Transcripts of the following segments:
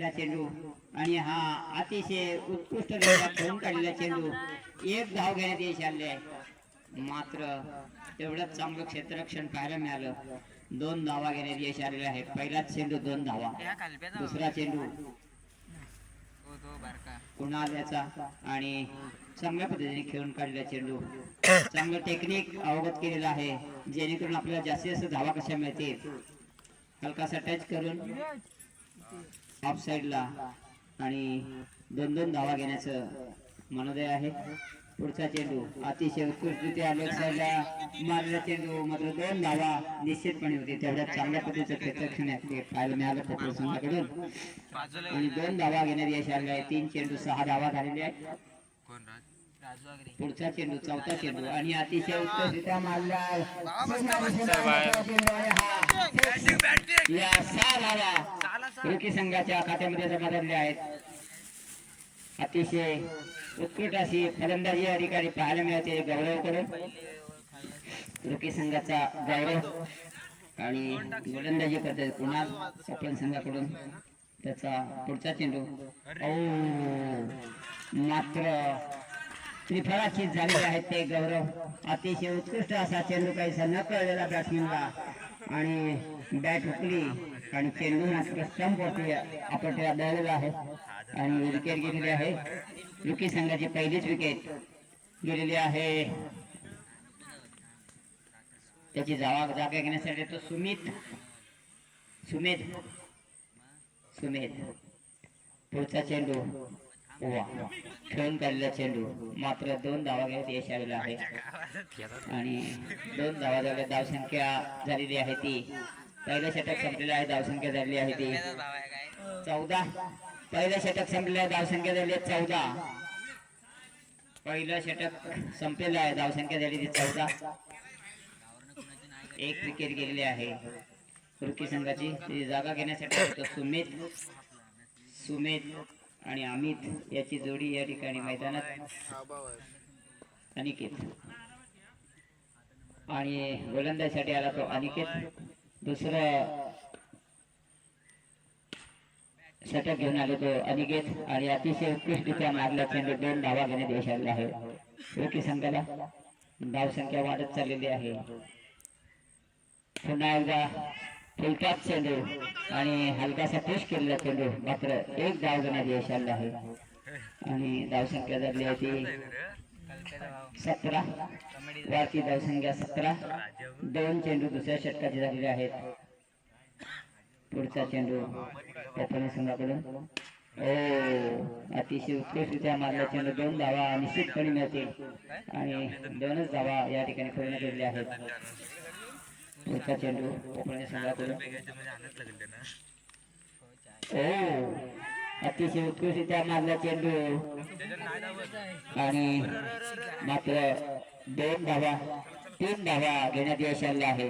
जोडी चेंडू. आणि हा अतिशय उत्कृष्ट खेळून काढलेला चेंडू. एक धाव घेण्यात यश आले मात्र तेवढंच चांगलं क्षेत्ररक्षण पाहायला मिळालं. दोन धावा घेण्यात यश आलेले आहे. पहिलाच चेंडू दोन धावा. दुसरा चेंडू. हो पुन्हा आल्याचा आणि चांगल्या पद्धतीने खेळून काढलेला चेंडू. चांगलं टेक्निक अवगत केलेलं आहे. जेणेकरून आपल्याला जास्तीत जास्त धावा कशा मिळतील. हलकासा टच करून. ऑफ साईडला आणि दोन दोन धावा घेण्याचं मनोदय आहे. पुढचा चेंडू अतिशय उत्कृष्टरित्या लेफ्ट साईडला मारलेला चेंडू मात्र दोन धावा निश्चितपणे होती. तेवढ्या चांगल्या पद्धतीचं क्षेत्ररक्षण आहे पाहायला मिळालं कोकण संघाकडून. आणि दोन धावा घेण्यात यश आले आहे. तीन चेंडू सहा धावा झालेले आहेत. पुढचा चेंडू चौथा चेंडू आणि अतिशय उत्कृष्टरित्या मारला या सहा धावा रुकी संघाच्या खात्यामध्ये जमा झालेल्या आहेत. अतिशय उत्कृष्ट अशी फलंदाजी अधिकारी पाहायला मिळते गौरव करून. रुकी संघाचा गौरव आणि गोलंदाजी करते कुणाल सफल संघाकडून. त्याचा पुढचा चेंडू. ओ मात्र त्रिफळाची झालेले आहेत ते गौरव. अतिशय उत्कृष्ट असा चेंडू काहीसा न कळलेला बॅट्समॅनला आणि बॅट हुकली आणि चेंडू मात्र स्टंप आपण दळलेला आहे. आणि विकेट गेलेली आहे. रुकी संघाची पहिलीच विकेट गेलेली आहे. त्याची जावा जागा घेण्यासाठी तो सुमित सुमेध सुमेध पुढचा चेंडू वा खेळून काढलेला चेंडू. मात्र दोन धावा घेत यश आलेला आहे. आणि दोन धावा झाल्या. धावसंख्या झालेली आहे ती. पहिलं षटक संपलेलं आहे धावसंख्या झालेली आहे ती. चौदा. पहिलं षटक संपलेलं आहे धावसंख्या झाली आहे चौदा. पहिलं षटक संपलेलं आहे धावसंख्या झाली ती चौदा. एक विकेट गेलेली आहे. रुकी संघाची. ती जागा घेण्यासाठी सुमित. सुमित आणि अमित याची जोडी या ठिकाणी मैदानात अनिकेत. आणि गोलंदाजीसाठी आला तो अनिकेत. दुसरं षटक घेऊन आले तो अनिकेत आणि अतिशय उत्कृष्टरित्या मारला चेंडू दोन धावा घेण्यात यश आले आहे रुकी संघाला धाव संख्या वाढत चाललेली आहे. पुन्हा एकदा फुलकाच चेंडू आणि हलकासा पुश केलेला चेंडू मात्र एक धाव घेण्यात यश आले आहे. आणि धावसंख्या झाली आहे ती सतरा. कमेडी धावसंख्या सतरा दोन चेंडू दुसऱ्या षटकाचे झालेले आहेत. पुढचा चेंडू प्रथम संघाकडून. ओ अतिशय उत्कृष्टरित्या मारला चेंडू दोन धावा निश्चितपणे मिळतील. आणि दोनच धावा या ठिकाणी पूर्ण केलेल्या आहेत. पुढचा चेंडू कोकणी संघाकडून. ओ अतिशय उत्कृष्टरित्या मारला चेंडू. आणि मात्र दोन धावा तीन धावा घेण्यात यश आले आहे.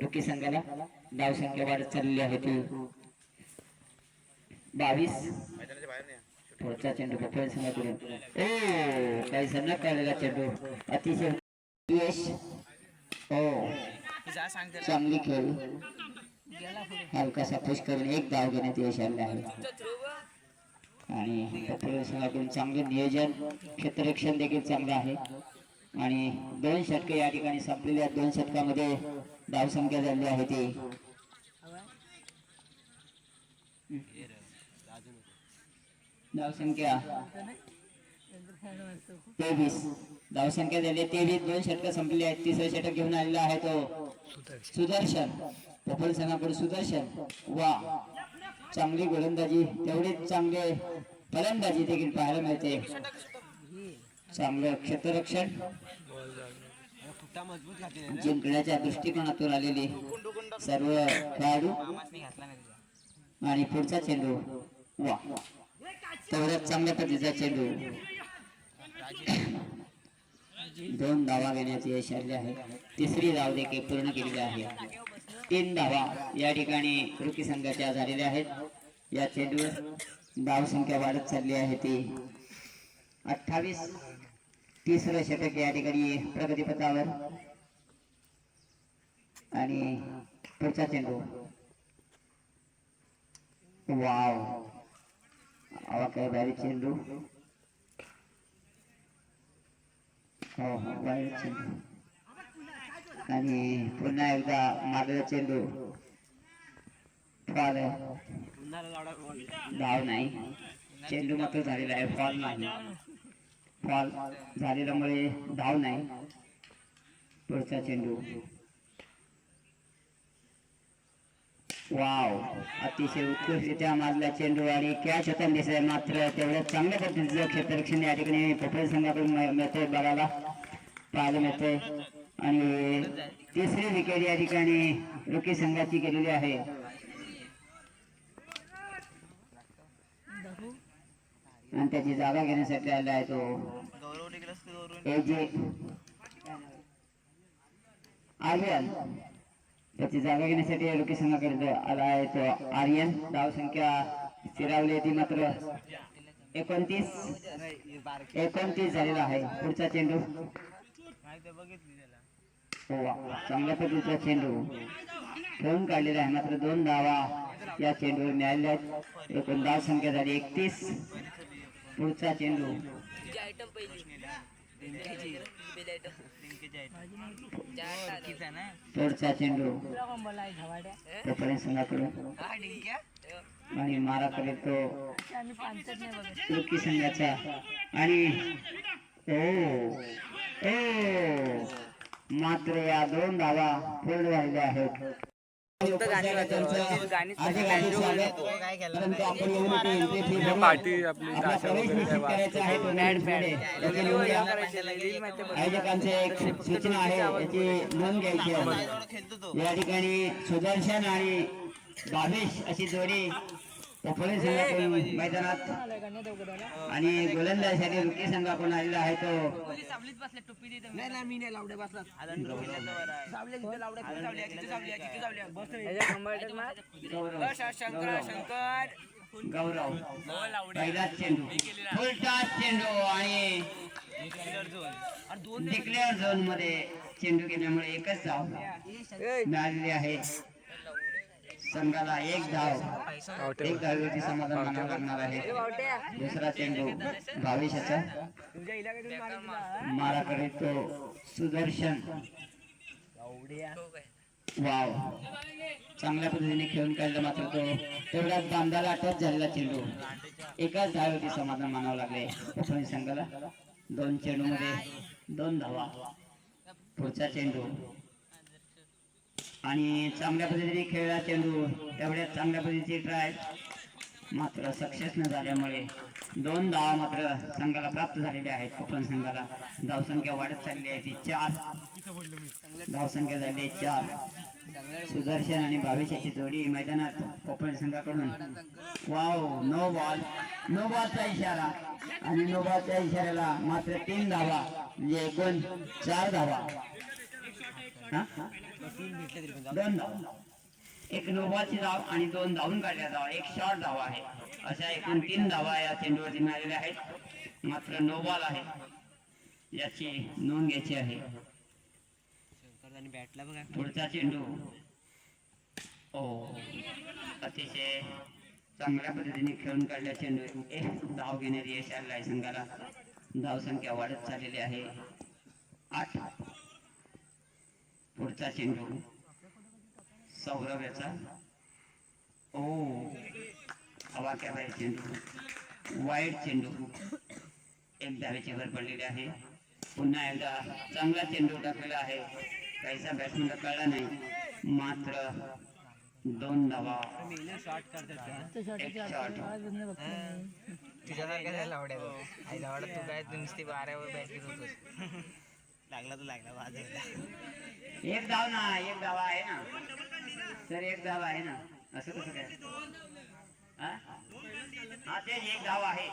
रुकी संघाला धाव संख्या वाढत चाललेली आहे ती. बावीस. पुढचा चेंडू पप्पा संघाकडून ओ काही न काढलेला चेंडू? अतिशय यश. हो चांगली खेळ. हलकासा पुश करून एक धाव घेण्यात यश आले आहे. आणि कोपळ चांगले नियोजन क्षेत्ररक्षण देखील चांगलं आहे. आणि दोन षटके या ठिकाणी संपलेल्या आहेत. दोन षटकामध्ये धावसंख्या झाली आहे ती. धावसंख्या तेवीस. धावसंख्या झाली आहे तेवीस. दोन षटक संपलेली आहेत. तिसरं षटक घेऊन आलेला आहे तो सुदर्शन. कोपळ संघाकडून सुदर्शन वा चांगली गोलंदाजी तेवढीच चांगले फलंदाजी देखील पाहायला मिळते. चांगलं क्षेत्ररक्षण. जिंकण्याच्या दृष्टिकोनातून आलेले सर्व खेळाडू आणि पुढचा चेंडू वा. तेवढ्याच चांगल्या पद्धतीचा चेंडू. दोन धावा घेण्याचे यश आले आहे. तिसरी धाव देखील पूर्ण केलेली आहे. तीन धावा या ठिकाणी कृती संघाच्या झालेल्या आहेत. या चेंडूवर धाव संख्या वाढत चालली आहे ती. अठ्ठावीस तिसरं षटक या ठिकाणी प्रगतीपथावर. आणि पुढचा चेंडू. वाव. आवा काय भारी चेंडू. हो हो भारी चेंडू. आणि पुन्हा एकदा मागे चेंडू. फॉल धाव नाही. चेंडू मात्र झालेला आहे. फॉल नाही. फॉल झालेल्यामुळे धाव नाही. पुढचा चेंडू. वाव. अतिशय उत्कृष्टरित्या मारला चेंडू आणि कॅच होता दिसत मात्र तेवढ्या चांगल्या पद्धतीचं क्षेत्ररक्षण या ठिकाणी पटेल संघाकडून मिळ- बघायला पाहायला मिळतंय. आणि तिसरी विकेट या ठिकाणी रोकी संघाची गेलेली आहे. आणि त्याची जागा घेण्यासाठी आला आहे तो. आर्यन त्याची जागा घेण्यासाठी रोकी संघाकडे आला आहे तो आर्यन. धाव संख्या स्थिरावली ती मात्र एकोणतीस. एकोणतीस झालेला आहे. पुढचा चेंडू. बघितली हो. चांगल्या पद्धतीचा चेंडू. खेळून काढलेला आहे मात्र दोन धावा या चेंडूवर मिळालेल्या आहेत एकूण धाव संख्या झाली एकतीस. पुढचा चेंडू. पुढचा चेंडू. तोपर्यंत संघाकडून. आणि मारा करेल तो तुर्की संघाचा. आणि ओ ओ. मात्र या दोन धावा पूर्ण झालेल्या आहेत. आपला. आयोजकांची एक सूचना आहे याची नोंद घ्यायची आहे. या ठिकाणी सुदर्शन आणि बाबेश अशी जोडी पोफळे संघाकडून मैदानात आणि गोलंदाजसाठी रुकी संघाकडून आलेला आहे तो. गौरव. गौरव. पहिला चेंडू. फुलटाच चेंडू आणि डिक्लेअर झोन. मध्ये चेंडू गेल्यामुळे एकच धाव मिळालेली आहे. संघाला एक धाव एक धावेची समाधान मानावं लागणार आहे. दुसरा चेंडू भावेशाचा माराकडे तो सुदर्शन. वाव. चांगल्या पद्धतीने खेळून काढला मात्र तो. तेवढा बांधाला टच झालेला चेंडू. एकाच धावेवरती समाधान मानावं लागले. कोकणी संघाला दोन चेंडू मध्ये दोन धावा. पुढचा चेंडू. आणि चांगल्या पद्धतीने खेळला चेंडू. तेवढ्या चांगल्या पद्धतीची ट्राय मात्र सक्सेस न झाल्यामुळे दोन धावा मात्र संघाला प्राप्त झालेल्या आहेत. कोकण संघाला धावसंख्या वाढत चालली आहे. ती चार. धावसंख्या झाली आहे चार. सुदर्शन आणि भावेशाची जोडी मैदानात कोकण संघाकडून. वाव नो बॉल नो बॉलचा इशारा. आणि नो बॉलच्या इशाऱ्याला मात्र तीन धावा. म्हणजे एकूण चार धावा. दोन धावा. एक नोबाची धाव आणि दोन धावून काढल्या धावा एक शॉर्ट धावा आहे. अशा एकूण तीन धावा या चेंडूवरती मिळालेल्या आहेत. मात्र नोबॉल आहे. याची नोंद घ्यायची आहे. बॅटला बघा. पुढचा चेंडू. ओ अतिशय चांगल्या पद्धतीने खेळून काढल्या चेंडू. एक धाव घेण्यात यश आलेलं आहे संघाला. धाव संख्या वाढत चाललेली आहे. आठ. पुढचा चेंडू सौरभ याचा ओ हवा क्या बाहेर चेंडू वाईट चेंडू एक धावेची भर पडलेली आहे. पुन्हा एकदा चांगला चेंडू टाकलेला आहे. काहीसा बॅट्समॅनला कळला नाही. मात्र दोन धावा. एक शॉट लावड्या तू काय नुसती बाऱ्यावर बॅट घेत होतोस लागला तो लागला वाजवला. एक धाव ना एक धावा आहे ना. सर एक धाव आहे ना. असं कसं काय? हा? हा, तेच एक धाव आहे.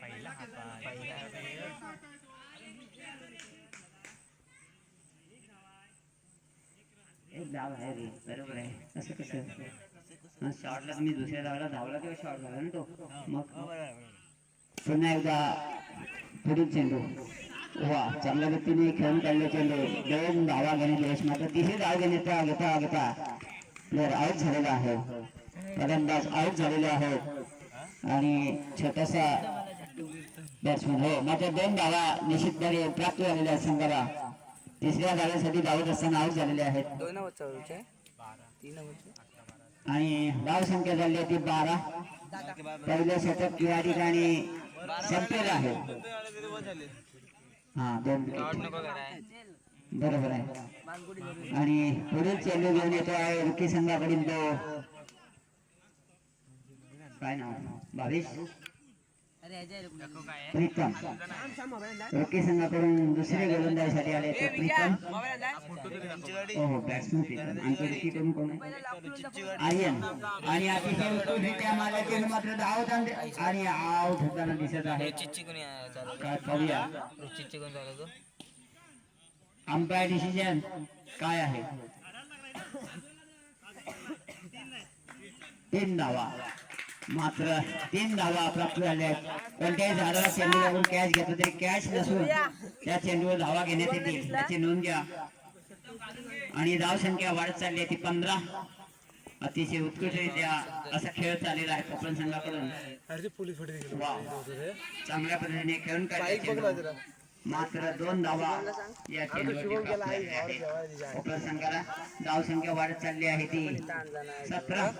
पहिला पहिला एक धाव आहे रे बरोबर आहे. असं कसं? शॉटला तुम्ही दुसऱ्या धावला धावला तेव्हा शॉट झाला ना तो. मग पुन्हा एकदा पुढील चेंडू. वा चांगल्या व्यक्तीने खेळून काढले चेंडू. दोन धावा घेणे यश मात्र तिसरी धाव घेण्याचा घेता घेता प्लेअर आऊट झालेला आहे. फलंदाज आऊट झालेले आहेत आणि छोटासा बॅट्समॅन हो मात्र दोन धावा निश्चितपणे प्राप्त झालेल्या आहेत संघाला. तिसऱ्या धाव्यासाठी धावत असताना आऊट झालेले आहेत. दोन तीन आणि धाव संख्या झाली होती बारा. पहिले शतक या ठिकाणी संपलेलं आहे. हा दोन बरोबर आहे. आणि पुढील चेंडू घेऊन येतो आहे रुकी संघाकडील तो. काय नाव? भावेश. प्रीतम. संघाकडून दुसरे गोलंदाजीसाठी आले तो प्रीतम. हो हो बॅट्समन प्रीतम. आणि तो रुकीकडून कोण आर्यन. आणि अतिशय उत्कृष्टरित्या चेंडू मात्र आणि आऊट होताना दिसत आहे. काय पाहूया अंपायर डिसिजन काय आहे? तीन धावा. मात्र तीन धावा प्राप्त झाल्या. कोणत्याही झाडाला चेंडू लागून कॅच घेतला तरी कॅच नसून त्या चेंडूवर धावा घेण्यात येतील. याची नोंद घ्या. आणि धाव संख्या वाढत चालली आहे ती पंधरा. अतिशय उत्कृष्टरित्या असा खेळ चाललेला आहे कोकण संघाकडून. चांगल्या पद्धतीने खेळून काढले चेंडू. मात्र दोन धावा या कोकण संघाला धाव संख्या वाढत चालली आहे ती. सतरा.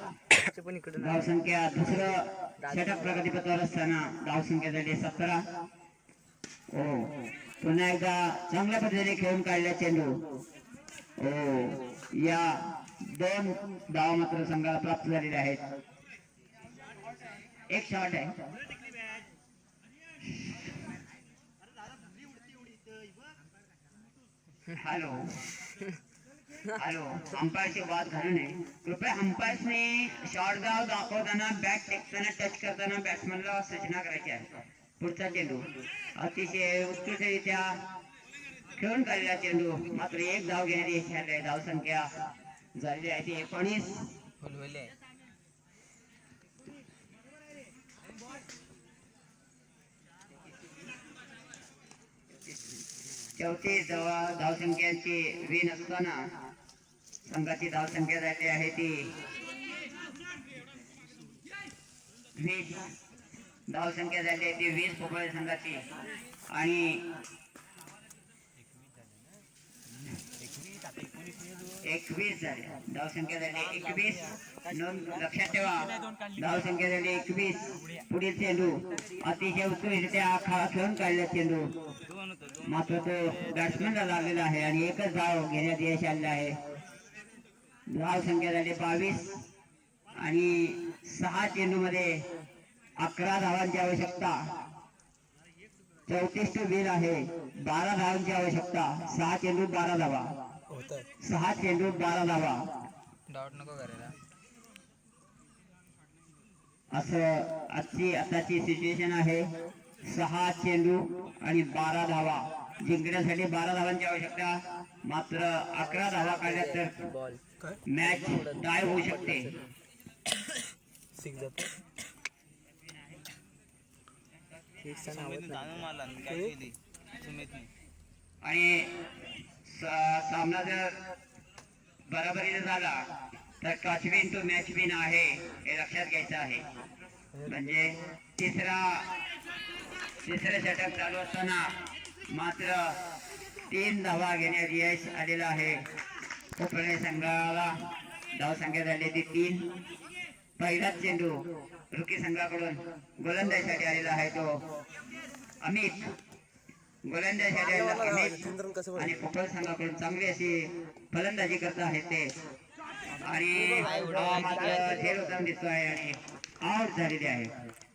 धाव संख्या दुसरं षटक प्रगतीपथावर असताना धाव संख्या झाली सतरा. ओ. पुन्हा एकदा चांगल्या पद्धतीने खेळून काढला चेंडू. ओ. या दोन धावा मात्र संघाला प्राप्त झालेल्या आहेत. एक शॉट आहे. हॅलो. हॅलो. अंपायरशी वाद घालू नये कृपया अंपायर्सने शॉर्ट धाव दाखवताना बॅट टेकताना टच करताना बॅट्समनला सूचना करायची आहे. पुढचा चेंडू. अतिशय उत्कृष्टरित्या खेळून काढलेला चेंडू. मात्र एक धाव घेणारी धाव संख्या झालेली आहे ती एकोणीस. चौतीस धाव धावसंख्यांची विन असताना संघाची धावसंख्या झाली आहे ती. वीस धावसंख्या झाली आहे ती वीस पोकळ संघाची. आणि एकवीस झाले धावसंख्या झाली एकवीस. नोंद लक्षात ठेवा. धावसंख्या झाली एकवीस. पुढील चेंडू. अतिशय उत्कृष्टरित्या खा खेळून काढला चेंडू. मात्र तो बॅट्समॅनला लागलेला आहे आणि एकच धाव घेण्यात यश आलेलं आहे. धाव संख्या झाली बावीस आणि सहा चेंडूमध्ये अकरा धावांची आवश्यकता. चौतीस टू बिल आहे. बारा धावांची आवश्यकता. सहा चेंडू बारा धावा. सहा चेंडूत बारा धावा. डॉट नको करायला. असं आजची आताची सिच्युएशन आहे. सहा चेंडू आणि बारा धावा. जिंकण्यासाठी बारा धावांची आवश्यकता मात्र अकरा धावा काढल्या तर मॅच टाय होऊ शकते. आणि सामना जर बराबरीने झाला तर टॉचविन टू मॅच विन आहे हे लक्षात घ्यायचं आहे. म्हणजे तिसरा तिसरे षटक चालू असताना मात्र तीन धावा घेण्यात यश आलेलं आहे. कोकणे संघाला धावसंख्या झाली ती तीन. पहिलाच चेंडू रुकी संघाकडून गोलंदाजीसाठी आलेला आहे तो अमित. आणि कोकण संघाकडून चांगली अशी फलंदाजी करत आहेत ते आणि मात्र झेल दिसतो आहे आणि आउट झालेली आहे.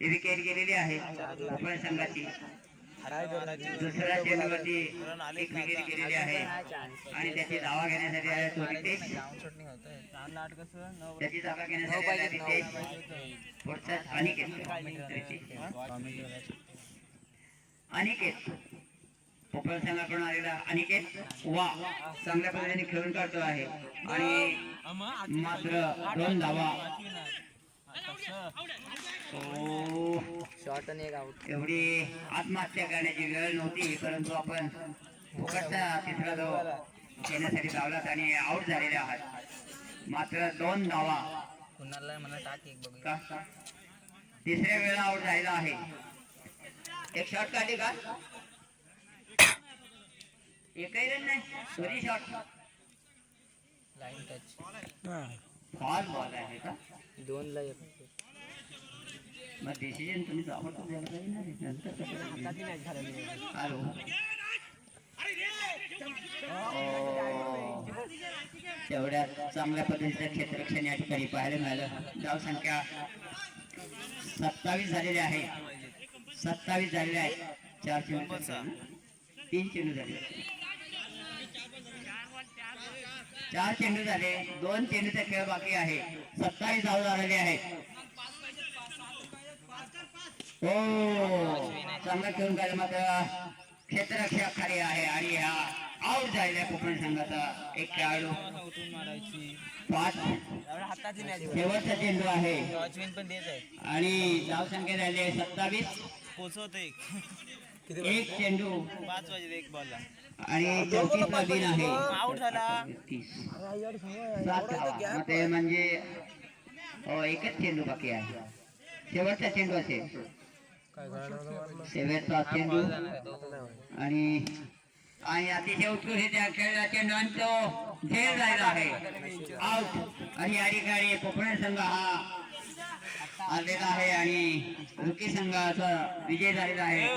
ही विकेट गेलेली आहे कोकण संघाची. दुसऱ्या चेंडूवरती एक विकेट गेलेली आहे. आणि त्याची धावा घेण्यासाठी आहे तो रितेश. त्याची जागा घेण्यासाठी रितेश. पुढचा अनिकेत. अनिकेत. कोकण संघाकडून आलेला अनिकेत वा चांगल्या पद्धतीने खेळून काढतो आहे. आणि मात्र दोन धावा. ओ शॉर्ट आउट एवढी आत्महत्या करण्याची वेळ नव्हती परंतु आपण फुकटचा तिसरा धाव घेण्यासाठी धावलात आणि आऊट झालेले आहात. मात्र दोन धावा. तिसऱ्या वेळा आऊट झालेला आहे. एक शॉट काढले का? एकही रन नाही. दोन्ही shot line touch fall ball आहे का? दोन ला एक. मग डिसिजन तुम्ही आवडतो? हॅलो ओ. तेवढ्या चांगल्या पद्धतीचं क्षेत्ररक्षण या ठिकाणी पाहायला मिळालं. धाव संख्या सत्तावीस झालेले आहे. सत्तावीस झालेले आहेत चार चेंडू तीन चेंडू झाले. चार चेंडू झाले दोन चेंडूचा खेळ बाकी आहे. सत्तावीस धाव झालेले आहेत. हो चांगला खेळून काय मात्र. क्षेत्ररक्षक खाली आहे आणि हा आऊट झालेल्या कोकण संघाचा. एक खेळाडू. पाच. शेवटचा चेंडू आहे. आणि धाव संख्या झाली सत्तावीस. पोचवतो एक. चेंडू. पाच वाजे एक बॉलला आणि चौतीसला बिन आहे. ते म्हणजे हो एकच चेंडू बाकी आहे. शेवटचा चेंडू असेल. शेवटचा चेंडू. आणि आणि अतिशय उत्कृष्ट त्या खेळला चेंडू आणि तो झेल झालेला आहे. आउट आणि या ठिकाणी कोकण संघ हा आलेला आहे आणि रुकी संघाचा विजय झालेला आहे.